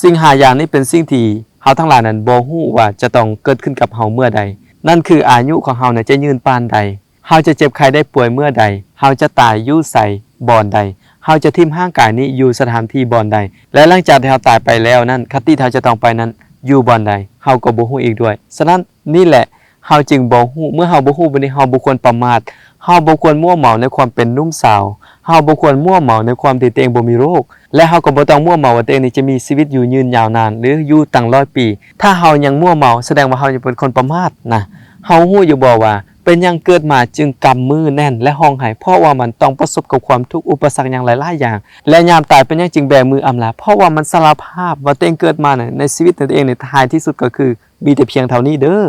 สิ่งหาอย่างนี้เป็นสิ่งที่เฮาทั้งหลายนั้นบ่ฮู้ว่าจะต้องเกิดขึ้นกับเฮาเมื่อใด นั่นคืออายุของเฮาเนี่ยจะยืนปานใดเฮาจะเจ็บไข้ได้ป่วยเมื่อใดเฮาจะตายอยู่ใส่บ่อนใดเฮาจะทิ่มห้างกายนี้อยู่สถานที่บ่อนใด และหลังจากที่เฮาตายไปแล้วนั้นคติที่เฮาจะต้องไปนั้นอยู่บ่อนใดเฮาก็บ่ฮู้อีกด้วย ฉะนั้นนี่แหละเฮาจึงบ่ฮู้เมื่อเฮาบ่ฮู้บัดนี้เฮาบ่ควรประมาท เฮาบ่ควรมั่วเหมาในความเป็นนุ่มสาว เฮาบ่ควรมั่วเหมาในความที่ตัวเองบ่มีโรค และเฮาก็บ่ต้องมั่วเหมาว่าตัวเองนี่จะมีชีวิตอยู่ยืนยาวนาน หรืออยู่ตั้งร้อยปี ถ้าเฮายังมั่วเหมาแสดงว่าเฮายังเป็นคนประมาทนะเฮาฮู้อยู่บ่ว่าเป็นยังเกิดมาจึงกำมือแน่น และห้องไห้เพราะว่ามันต้องประสบกับความทุกข์อุปสรรคอย่างหลายๆอย่าง และยามตายเป็นยังจึงแบมืออำลาเพราะว่ามันสารภาพว่าตัวเองเกิดมาเนี่ยในชีวิตตัวเองในยท้ายที่สุดก็คือ มีแต่เพียงเท่านี้เด้อ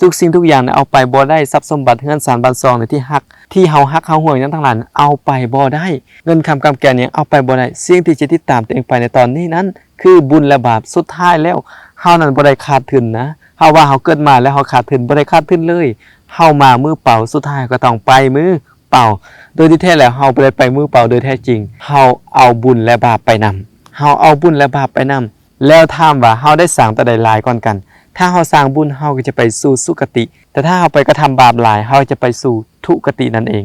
ทุกสิ่งทุกอย่างเนี่ยเอาไปบ่ได้ทรัพย์สมบัติเฮือนสารบันซองในที่ฮัก ที่เฮาฮักเฮาห่วงนั้นทั้งหลายเอาไปบ่ได้ เงินคำกำแกนเนี่ยเอาไปบ่ได้สิ่งที่จะติดตามตัวเองไปในตอนนี้นั้น คือบุญและบาปสุดท้ายแล้วเฮานั้นบ่ได้ขาดทุนนะเฮาว่าเฮาเกิดมาแล้วเฮาขาดทุนบ่ได้ขาดทุนเลยเฮามามือเปล่าสุดท้ายก็ต้องไปมือเปล่า โดยที่แท้แล้วเฮาบ่ได้ไปมือเปล่าโดยแท้จริงเฮาเอาบุญและบาปไปนำเฮาเอาบุญและบาปไปนำแล้วถามว่าเฮาได้สร้างแต่ใดหลายก่อนกัน ถ้าเฮาสร้างบุญเฮาก็จะไปสู่สุคติ แต่ถ้าเฮาไปกระทำบาปหลายเฮาจะไปสู่ทุกตินั่นเอง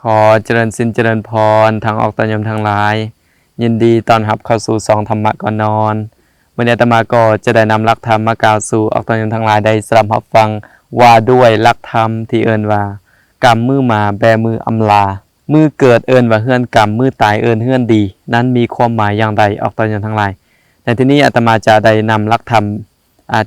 ขอเจริญสินเจริญพรทางออกตอนยมทางหลาย ยินดีตอนรับเข้าสู่สองธรรมะก่อนนอนวันนี้อาตมาก็จะได้นำหลักธรรมมากล่าวสู่ออกตอนยมทางหลายได้สรับรับฟังว่าด้วยหลักธรรมที่เอิ้นว่า กรรมมือมาแบมืออำลา มือเกิดเอินว่าเฮือนกรรมมือตายเอินเฮือนดี นั้นมีความหมายอย่างใดออกตอนยมทางหลายในที่นี้อาตมาจะได้นำลักธรรม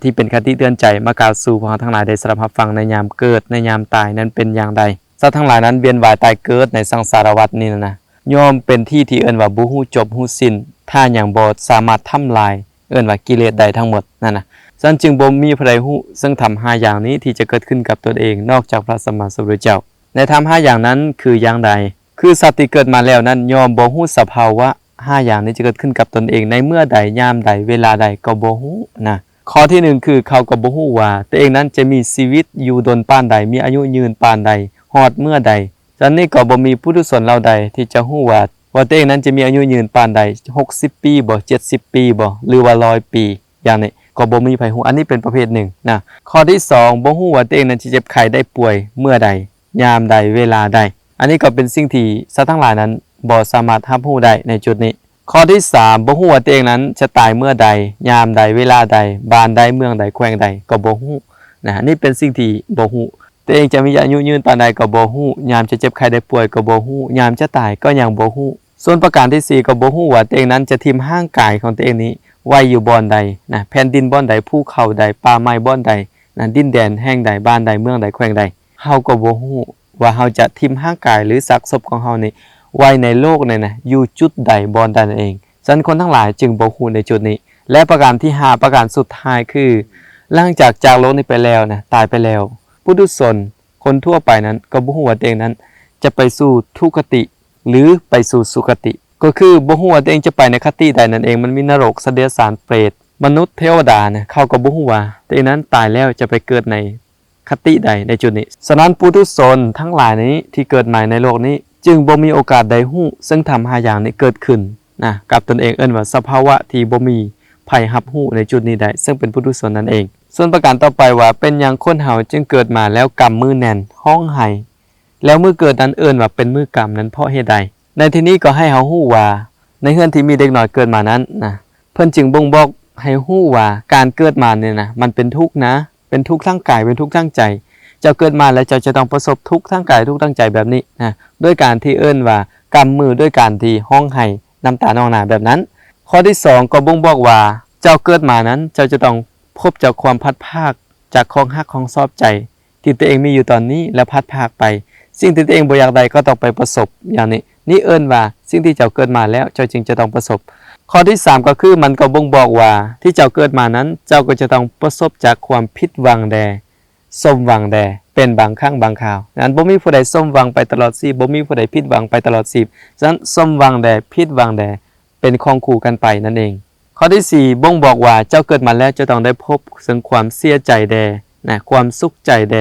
ที่เป็นคติเตือนใจมากาสู่พวกเราทั้งหลายได้สรับรับฟังในยามเกิดในยามตายนั้นเป็นอย่างใดสัตว์ทั้งหลายนั้นเวียนว่ายตายเกิดในสังสารวัฏนี่นะนะย่อมเป็นที่ที่เอินว่าบ่ฮู้จบฮู้สิ้นถ้าหยังบ่สามารถทำลาย เอินว่ากิเลสใดทั้งหมดนั่นนะ ฉันจึงบ่มีผู้ใดฮู้ซึ่งทำห้าอย่างนี้ที่จะเกิดขึ้นกับตนเองนอกจากพระสัมมาสัมพุทธเจ้า ในธรรมห้าอย่างนั้นคืออย่างใด คือสัตว์ที่เกิดมาแล้วนั้นยอมบ่ฮู้สภาวะห้าอย่างนี้จะเกิดขึ้นกับตนเองในเมื่อใดยามใดเวลาใดก็บ่ฮู้นะข้อที่หนึ่งคือเขาก็บ่ฮู้ว่าตัวเองนั้นจะมีชีวิตอยู่ดนปานใด มีอายุยืนปานใดฮอดเมื่อใดฉะนั้นนี่ก็บ่มีผู้ทุชนเราใดที่จะฮู้ว่าว่าตัวเองนั้นจะมีอายุยืนปานใด 60 ปีบ่70 ปีบ่หรือว่า100ปี อย่างนี้ ก็บ่มีไผฮู้อันนี้เป็นประเภทหนึ่งนะข้อที่สองบ่ฮู้ว่าตัวเองนั้นจะเจ็บไข้ได้ป่วยเมื่อใด ยามใดเวลาใด อันนี้ก็เป็นสิ่งที่สัตว์ทั้งหลายนั้นบ่สามารถรับรู้ได้ในจุดนี้ ข้อที่3บ่ฮู้ว่าตัวเองนั้นจะตายเมื่อใด ยามใดเวลาใด บ้านใดเมืองใดแขวงใดก็บ่ฮู้นะนี่เป็นสิ่งที่บ่ฮู้ตัวเองจะมีอายุยืนปานใดก็บ่ฮู้ยามจะเจ็บไข้ได้ป่วยก็บ่ฮู้ยามจะตายก็ยังบ่ฮู้ ส่วนประการที่สี่ก็บ่ฮู้ว่าตัวเองนั้นจะทิมห้างกายของตัวเองนี้ไว้อยู่บ่อนใดนะแผ่นดินบ่อนใดภูเขาใดป่าไม้บ่อนใดนะดินแดนแห่งใดบ้านใดเมืองใดแขวงใดเฮาก็บ่ฮู้ว่าเฮาจะทิมห้างกายหรือซักศพของเฮานี่ไว้ในโลกนี่นะอยู่จุดใดบอนใดนั่นเองฉะนั้นคนทั้งหลายจึงบ่ฮู้ในจุดนี้ และประการที่ห้าประการสุดท้ายคือหลังจากจากโลกนี้ไปแล้วนะตายไปแล้วผู้ดุศลคนทั่วไปนั้นก็บ่ฮู้ว่าตัวเองนั้น จะไปสู่ทุกขติ หรือไปสู่สุคติ ก็คือบ่ฮู้ว่าตัวเองจะไปในคติใดนั่นเองมันมีนรกสเดรัจฉานเปรตมนุษย์เทวดาเนี่ยเขาก็บ่ฮู้ว่าตัวเองนั้นตายแล้วจะไปเกิดในคติใดในจุดนี้ฉะนั้นปุถุชนทั้งหลายนี้ที่เกิดใหม่ในโลกนี้ จึงบ่มีโอกาสใดฮู้ซึ่งทำหาอย่างนี้เกิดขึ้นนะกับตนเองเอิ้นว่าสภาวะที่บ่มีภัยรับฮู้ในจุดนี้ได้ ซึ่งเป็นปุถุชนนั่นเอง ส่วนประการต่อไปว่าเป็นอย่างคนเฮาจึงเกิดมาแล้วกำมือแน่นห้องไห้ แล้วมือเกิดนั้นเอิ้นว่าเป็นมือกรรมนั้นเพราะเหตุใด ในที่นี้ก็ให้เฮาฮู้ว่าในเฮือนที่มีเด็กน้อยเกิดมานั้นนะเพิ่นจึงบ่งบอกให้ฮู้ว่าการเกิดมาเนี่ยนะมันเป็นทุกข์นะ เป็นทุกข์ทั้งกายเป็นทุกข์ทั้งใจ เจ้าเกิดมาแล้วเจ้าจะต้องประสบทุกข์ทั้งกายทุกข์ทั้งใจแบบนี้นะด้วยการที่เอิ้นว่ากำมือด้วยการที่ห้องไห้น้ำตานองหนาแบบนั้น ข้อที่สองก็บ่งบอกว่า เจ้าเกิดมานั้น เจ้าจะต้องพบจากความพัดภาคจากของฮักของชอบใจ ที่ตัวเองมีอยู่ตอนนี้แล้วพัดภาคไป สิ่งที่ตัวเองบ่อยากใดก็ต้องไปประสบอย่างนี้ นี่เอิ้นว่าสิ่งที่เจ้าเกิดมาแล้วเจ้าจึงจะต้องประสบ ข้อที่ 3 ก็คือมันก็บ่งบอกว่าที่เจ้าเกิดมานั้น เจ้าก็จะต้องประสบจากความผิดหวังแดสมหวังแดเป็นบางครั้งบางคราวนั้นบ่มีผู้ใดสมหวังไปตลอดชีพบ่มีผู้ใดผิดหวังไปตลอดชีพฉะนั้นสมหวังแดผิดหวังแดเป็นของคู่กันไปนั่นเอง ข้อที่4บ่งบอกว่าเจ้าเกิดมาแล้วจะต้องได้พบซึ่งความเสียใจแดนะความสุขใจแด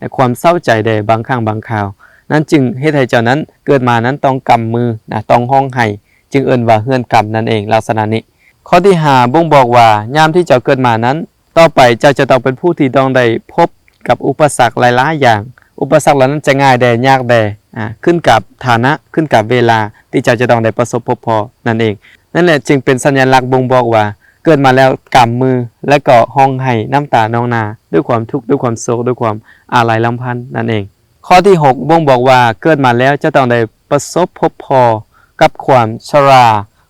นะความเศร้าใจแดบางครั้งบางคราว นั้นจึงเฮ็ดให้เจ้านั้นเกิดมานั้นต้องกำมือนะต้องห้องไห้จึงเอิ้นว่าเฮือนกรรมนั่นเองลักษณะนี้ ข้อที่ห้าบ่งบอกว่ายามที่เจ้าเกิดมานั้น ต่อไปเจ้าจะต้องเป็นผู้ที่ต้องได้พบกับอุปสรรคหลายๆอย่าง อุปสรรคเหล่านั้นจะง่ายแดยากแดอ่าขึ้นกับฐานะขึ้นกับเวลาที่เจ้าจะต้องได้ประสบพบพอนั่นเอง นั่นแหละจึงเป็นสัญลักษณ์บ่งบอกว่า เกิดมาแล้วกำมือและก็ห้องไห้น้ำตานองนา ด้วยความทุกข์ด้วยความโศกด้วยความอาลัยลำพันธ์นั่นเอง ข้อที่ 6 บ่งบอกว่าเกิดมาแล้วจะต้องได้ประสบพบพอกับความชรา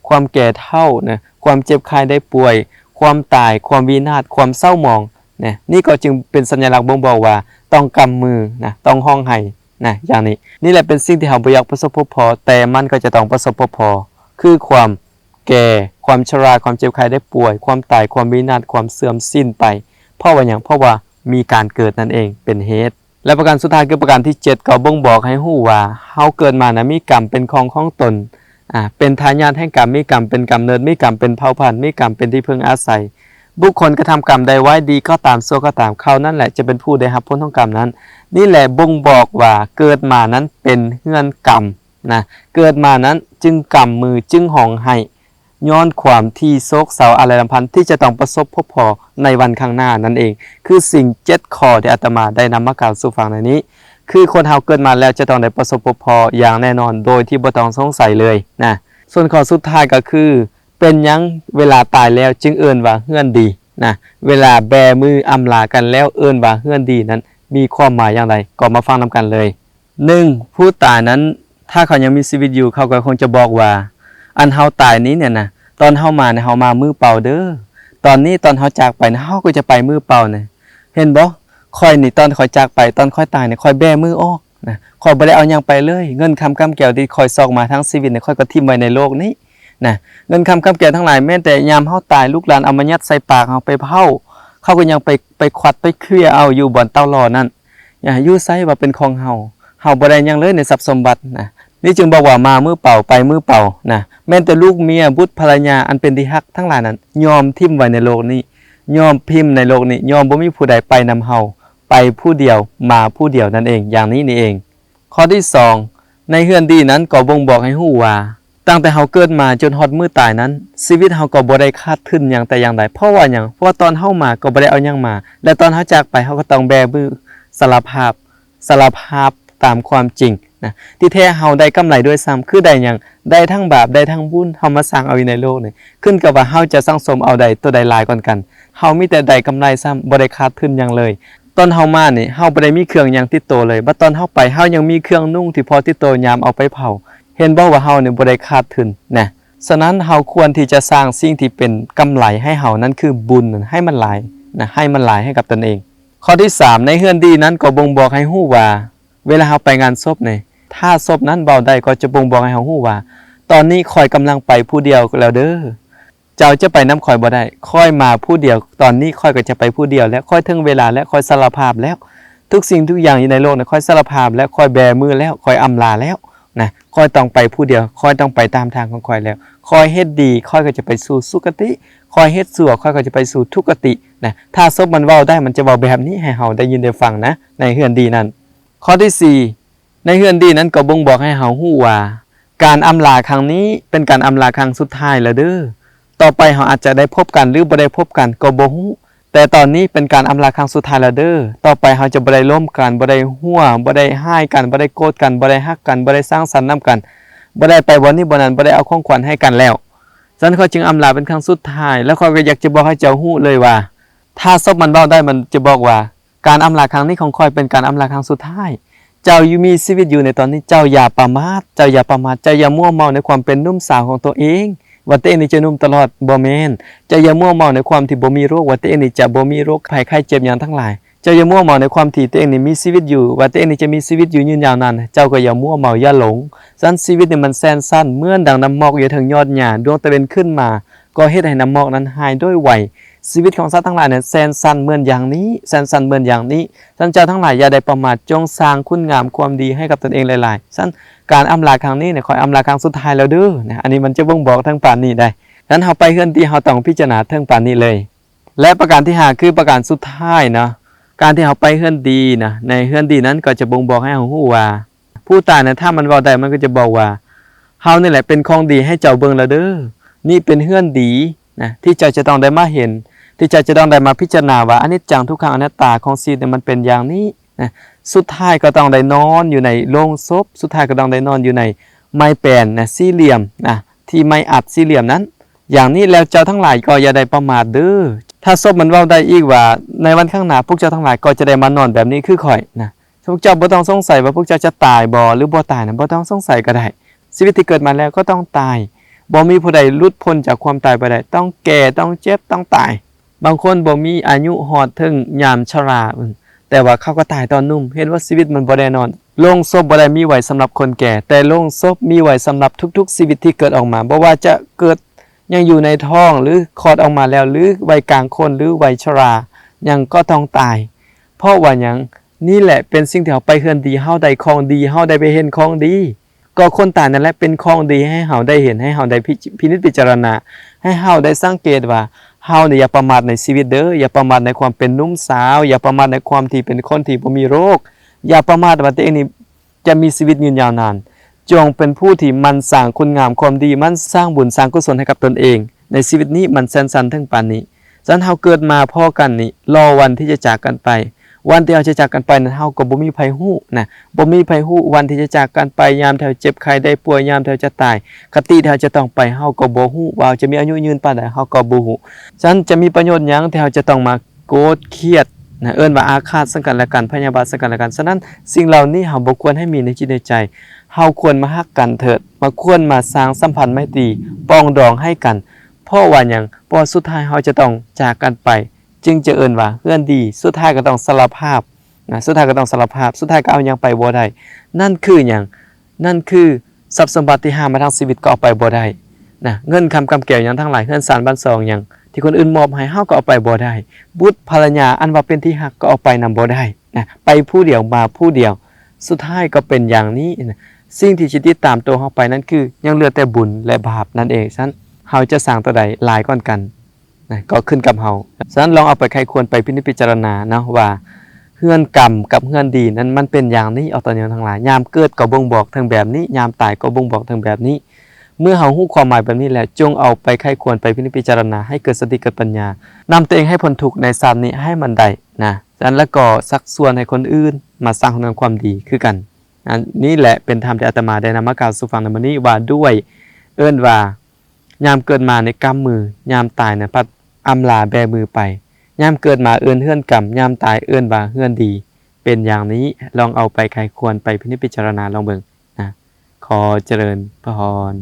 ความแก่เฒ่านะความเจ็บไข้ได้ป่วย ความตาย ความวินาศความเศร้าหมองนะนี่ก็จึงเป็นสัญลักษณ์บ่งบอกว่าต้องกำมือนะต้องห้องไห้นะอย่างนี้นี่แหละเป็นสิ่งที่เราบ่อยากประสบพบพอแต่มันก็จะต้องประสบพบพอคือความ แก่ ความชราความเจ็บไข้ได้ป่วย ความตายความวินาศความเสื่อมสิ้นไป เพราะว่าอย่างเพราะว่ามีการเกิดนั่นเองเป็นเหตุและประการสุดท้ายคือประการที่ 7 ก็บ่งบอกให้ฮู้ว่าเฮาเกิดมานะมีกรรมเป็นของของตนอ่าเป็นทายาทแห่งกรรมมีกรรมเป็นกำเนิดมีกรรมเป็นเผ่าพันธุ์มีกรรมเป็นที่พึ่งอาศัย บุคคลกระทำกรรมใดไว้ดีก็ตามชั่วก็ตามเขานั่นแหละจะเป็นผู้ได้รับผลของกรรมนั้น นี่แหละบ่งบอกว่าเกิดมานั้นเป็นเงื่อนกรรมนะเกิดมานั้นจึงกรรมมือจึงห้องให้ ย้อนความที่โศกเศร้าอะไรลำพันธ์ที่จะต้องประสบพบพอในวันข้างหน้านั่นเอง คือสิ่งเจ็ดข้อที่อาตมาได้นำมากล่าวสู่ฟังในนี้ คือคนเฮาเกิดมาแล้วจะต้องได้ประสบพบพออย่างแน่นอนโดยที่บ่ต้องสงสัยเลยนะส่วนข้อสุดท้ายก็คือ เป็นยังเวลาตายแล้วจึงเอิ้นว่าเฮือนดีนะเวลาแบมืออำลากันแล้วเอิ้นว่าเฮือนดีนั้น มีความหมายอย่างไรก็มาฟังนำกันเลย 1. ผู้ตายนั้นถ้าเขายังมีชีวิตอยู่เขาก็คงจะบอกว่า อันเฮาตายนี้เนี่ยนะตอนเฮามาเนี่ยเฮามามือเปล่าเด้อตอนนี้ตอนเฮาจากไปนะเฮาก็จะไปมือเปล่าเนี่ยเห็นบ่คอยนี่ตอนคอยจากไปตอนคอยตายเนี่ยคอยแบมือออกนะคอยบ่ได้เอาหยังไปเลย เงินคำกำแก้วที่คอยซอกมาทั้งชีวิตเนี่ยคอยก็ทิ้งไว้ในโลกนี้นะเงินคำกำแก้วทั้งหลายแม้แต่ยามเฮาตายลูกหลานเอามายัดใส่ปากเฮาไปเผาเขาก็ยังไปไปควัดไปเคลียเอาอยู่บ่อนเตาหลอนั่นอย่าอยู่ไสว่าเป็นของเฮาเฮาบ่ได้หยังเลยในทรัพย์สมบัตินะ นี่จึงบอกว่ามามือเป่าไปมือเป่านะแม้แต่ลูกเมียบุตรภรรยาอันเป็นที่ฮักทั้งหลายนั้นยอมทิ่มไว้ในโลกนี้ ยอมพิมพ์ในโลกนี้ ยอมบ่มีผู้ใดไปนำเฮาไปผู้เดียวมาผู้เดียวนั่นเองอย่างนี้นี่เอง ข้อที่สองในเฮือนดีนั้นก็บ่งบอกให้ฮู้ว่าตั้งแต่เฮาเกิดมาจนฮอดมือตายนั้น ชีวิตเฮาก็บ่ได้คาดทุนหยังแต่อย่างใดเพราะว่าหยังเพราะว่าตอนเฮามาก็บ่ได้เอาหยังมา และตอนเฮาจากไปเฮาก็ต้องแบมือสารภาพสารภาพตามความจริง นะที่แท้เฮาได้กำไรด้วยซ้ำคือได้หยังได้ทั้งบาปได้ทั้งบุญเฮามาสร้างเอาอยู่ในโลกนี่ขึ้นกับว่าเฮาจะสร้างสมเอาใดตัวใดหลายก่อนกันเฮามีแต่ได้กำไรซ้ำบ่ได้ขาดทุนหยังเลยตอนเฮามานี่เฮาบ่ได้มีเครื่องหยังติดตัวเลยบัดตอนเฮาไปเฮายังมีเครื่องนุ่งที่พอติดตัวยามเอาไปเผา เห็นบ่ว่าเฮานี่บ่ได้ขาดทุนนะฉะนั้นเฮาควรที่จะสร้างสิ่งที่เป็นกำไรให้เฮานั้นคือบุญให้มันหลายนะให้มันหลายให้กับตนเอง ข้อที่สามในเฮือนดีนั้นก็บ่งบอกให้ฮู้ว่า เวลาเฮาไปงานศพนี่ ถ้าศพนั้นเบาได้ก็จะบ่งบอกให้เฮาฮู้ว่า ตอนนี้คอยกำลังไปผู้เดียวแล้วเด้อเจ้าจะไปน้ำคอยบ่ได้คอยมาผู้เดียว ตอนนี้คอยก็จะไปผู้เดียวและคอยถึงเวลาและคอยสารภาพแล้ว ทุกสิ่งทุกอย่างอยู่ในโลกนะคอยสารภาพและคอยแบมือแล้วคอยอำลาแล้วนะคอยต้องไปผู้เดียวคอยต้องไปตามทางของคอยแล้ว คอยเฮ็ดดีคอยก็จะไปสู่สุคติคอยเฮ็ดชั่วคอยก็จะไปสู่ทุกตินะถ้าศพมันเว้าได้มันจะเว้าแบบนี้ให้เฮาได้ยินได้ฟังนะ ในเฮือนดีนั้นข้อที่สี่ ในเฮือนดีนั้นก็บ่งบอกให้เฮาฮู้ว่าการอำลาครั้งนี้เป็นการอำลาครั้งสุดท้ายแล้วเด้อ ต่อไปเราอาจจะได้พบกันหรือบ่ได้พบกันก็บ่ฮู้แต่ตอนนี้เป็นการอำลาครั้งสุดท้ายแล้วเด้อ ต่อไปเราจะบ่ได้ร่วมกันบ่ได้หัวบ่ได้ห้ายกันบ่ได้โกรธกันบ่ได้ฮักกันบ่ได้สร้างสรรค์นํกันบ่ได้ไปวันนี้บ่นั้นบ่ได้เอาของขวัญให้กันแล้วฉันเขาจึงอำลาเป็นครั้งสุดท้าย แล้วเขาก็อยากจะบอกให้เจ้าฮู้เลยว่า ถ้าซบมันเว้าได้มันจะบอกว่า การอำลาครั้งนี้ของคอยเป็นการอำลาครั้งสุดท้าย เจ้าอยู่มีชีวิตอยู่ในตอนนี้เจ้าอย่าประมาทเจ้าอย่าประมาทเจ้าอย่ามัวเมาในความเป็นนุ่มสาวของตัวเองว่าตัวเองนี่จะนุ่มตลอดบ่แม่นเจะอย่ามัวเมาในความที่บ่มีโรคว่าตัวเองนี่จะบ่มีโรคภัยไข้เจ็บอย่างทั้งหลายเจ้าอย่ามัวเมาในความที่ตัวเองนี่มีชีวิตอยู่ว่าตัวเองนี่จะมีชีวิตอยู่ยืนยาวนานเจ้าก็อย่ามัวเมาอย่าหลงสั้นชีวิตนี่มันแสนสั้นเมื่อดังน้ำหมอกอยู่ถึงยอดหญ้าดวงตะเวนขึ้นมา ก็เฮ็ดให้น้ำหมอกนั้นหายด้วยไหว ชีวิตของสัตว์ทั้งหลายเนี่ยแสนสั้นเหมือนอย่างนี้แสนสั้นเหมือนอย่างนี้ท่านเจ้าทั้งหลายอย่าได้ประมาทจงสร้างคุณงามความดีให้กับตนเองหลายๆสั้นการอำลาครั้งนี้เนี่ยคอยอำลาครั้งสุดท้ายแล้วเด้อนะอันนี้มันจะบ่งบอกทั้งป่านนี้ได้นั้นเฮาไปเฮือนที่เฮาต้องพิจารณาทั้งป่านนี้เลย และประการที่หาคือประการสุดท้ายนะการที่เราไปเฮือนดีนะในเฮือนดีนั้นก็จะบ่งบอกให้เราฮู้ว่า ผู้ตายเนะถ้ามันเว้าได้มันก็จะบอกว่าเฮานี่แหละเป็นของดีให้เจ้าเบิ่งแล้วเด้อนี่เป็นเฮือนดีนะที่เจ้าจะต้องได้มาเห็น ที่เจ้าจะต้องได้มาพิจารณาว่าอนิจจังทุกขังอนัตตาของชีวิตเนี่ยมันเป็นอย่างนี้นะสุดท้ายก็ต้องได้นอนอยู่ในโลงศพสุดท้ายก็ต้องได้นอนอยู่ในไม้แปลนนะสี่เหลี่ยมนะที่ไม้อัดสี่เหลี่ยมนั้น อย่างนี้แล้วเจ้าทั้งหลายก็อย่าได้ประมาทเด้อถ้าศพมันเว้าได้อีกว่า ในวันข้างหน้าพวกเจ้าทั้งหลายก็จะได้มานอนแบบนี้คือข่อยนะพวกเจ้าบ่ต้องสงสัยว่าพวกเจ้าจะตายบ่หรือบ่ตายนะบ่ต้องสงสัยก็ได้ชีวิตที่เกิดมาแล้วก็ต้องตายบ่มีผู้ใดหลุดพ้นจากความตายไปได้ต้องแก่ต้องเจ็บต้องตาย บางคนบ่มีอายุฮอดถึงยามชราแต่ว่าเขาก็ตายตอนนุ่ม เห็นว่าชีวิตมันบ่แน่นอนโลงศพบ่ได้มีไว้สำหรับคนแก่ แต่โลงศพมีไว้สำหรับทุก ๆ ชีวิตที่เกิดออกมาบ่ว่าจะเกิดยังอยู่ในท้องหรือคลอดออกมาแล้วหรือวัยกลางคนหรือวัยชรา ยังก็ต้องตาย เพราะว่ายังนี่แหละเป็นสิ่งที่เราไปเฮือนดีเฮาได้ของดีเฮาได้ไปเห็นของดี ก็คนตายนั่นแหละเป็นของดีให้เฮาได้เห็นให้เฮาได้พินิจพิจารณา ให้เฮาได้สังเกตว่าเฮาเนี่ยอย่าประมาทในชีวิตเด้ออย่าประมาทในความเป็นนุ่มสาว อย่าประมาทในความที่เป็นคนที่บ่มีโรค อย่าประมาทว่าตัวเองนี่จะมีชีวิตยืนยาวนาน จงเป็นผู้ที่มันสร้างคุณงามความดีมันสร้างบุญสร้างกุศลให้กับตนเอง ในชีวิตนี้มันแสนสันถึงปานนี้ฉันเฮาเกิดมาพ่อกันนี่รอวันที่จะจากกันไป วันที่เราจะจากกันไปนั้นเฮาก็บ่มีไผฮู้นะบ่มีไผฮู้วันที่จะจากกันไปยามที่เจ็บไข้ได้ป่วยยามที่เราจะตายกติที่เราจะต้องไปเฮาก็บ่ฮู้ว่าเราจะมีอายุยืนปานใดเฮาก็บ่ฮู้ฉะนั้นจะมีประโยชน์หยังที่เราจะต้องมาโกรธเครียดนะเอิ้นว่าอาฆาตซึ่งกันและกันพยาบาทซึ่งกันและกันฉะนั้นสิ่งเหล่านี้เฮาบ่ควรให้มีในจิตในใจเฮาควรมาฮักกันเถิด มาควรมาสร้างสัมพันธ์ไมตรีปองดองให้กัน เพราะว่าหยังเพราะสุดท้ายเฮาจะต้องจากกันไป จึงจะเอินว่าเพื่อนดีสุดท้ายก็ต้องสารภาพนะสุดท้ายก็ต้องสารภาพ สุดท้ายก็เอาหยังไปบ่ได้นั่นคือหยังนั่นคือทรัพย์สมบัติที่หามาทางชีวิตก็เอาไปบ่ได้นะเงินคำกำแก้วหยังทั้งหลายเงินสารบ้านซองหยังที่คนอื่นมอบให้เฮาก็เอาไปบ่ได้ บุตรภรรยาอันว่าเป็นที่ฮักก็เอาไปนำบ่ได้นะไปผู้เดียวมาผู้เดียว สุดท้ายก็เป็นอย่างนี้นะสิ่งที่จิตติดตามตัวเฮาไปนั่นคือ ยังเหลือแต่บุญและบาปนั่นเองฉะนั้นเฮาจะสร้างตัวใดหลายก่อนกัน นะก็ขึ้นกับเฮาฉะนั้นลองเอาไปใครควรไปพินิจพิจารณานะว่าเฮือนกรรมกับเฮือนดีนั้นมันเป็นอย่างนี้เอาตอนนี้ทั้งหลายยามเกิดก็บ่งบอกทางแบบนี้ยามตายก็บ่งบอกทางแบบนี้ เมื่อเฮาฮู้ความหมายแบบนี้แล้วจงเอาไปใครควรไปพินิจพิจารณาให้เกิดสติเกิดปัญญานำตัวเองให้พ้นทุกข์ในสามนี้ให้มันได้นะฉะนั้นแล้วก็สักส่วนให้คนอื่นมาสร้างคุณงามความดีคือกันอันนี้แหละเป็นธรรมที่อาตมาได้นำมากล่าวสู่ฟังในวันนี้ว่าด้วย เอิ้นว่ายามเกิดมาในกรรมมือยามตายในพัด อำลาแบมือไปยามเกิดมาเอิ้นเฮือนกรรมยามตายเอิ้นบาเฮือนดี เป็นอย่างนี้ลองเอาไปใครควรไปพินิจพิจารณาลองเบิ่งนะขอเจริญพร